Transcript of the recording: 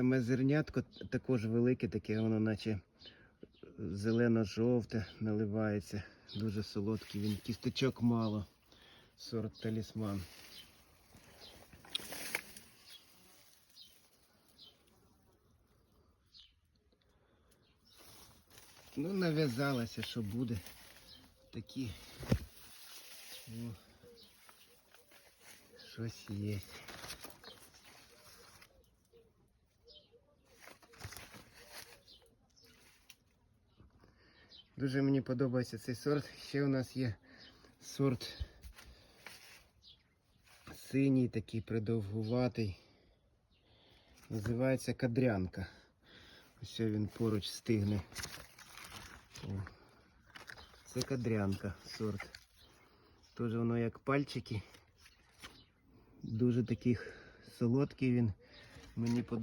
Саме зернятко також велике, таке воно наче зелено-жовте наливається. Дуже солодкий, він кісточок мало. Сорт талісман. Ну, нав'язалося, що буде. Такі. Ну, щось є. Дуже мені подобається цей сорт. Ще у нас є сорт синій, такий придовгуватий. Називається кадрянка. Ось він поруч стигне. Це кадрянка сорт. Теж воно як пальчики. Дуже такий солодкий він. Мені подобається.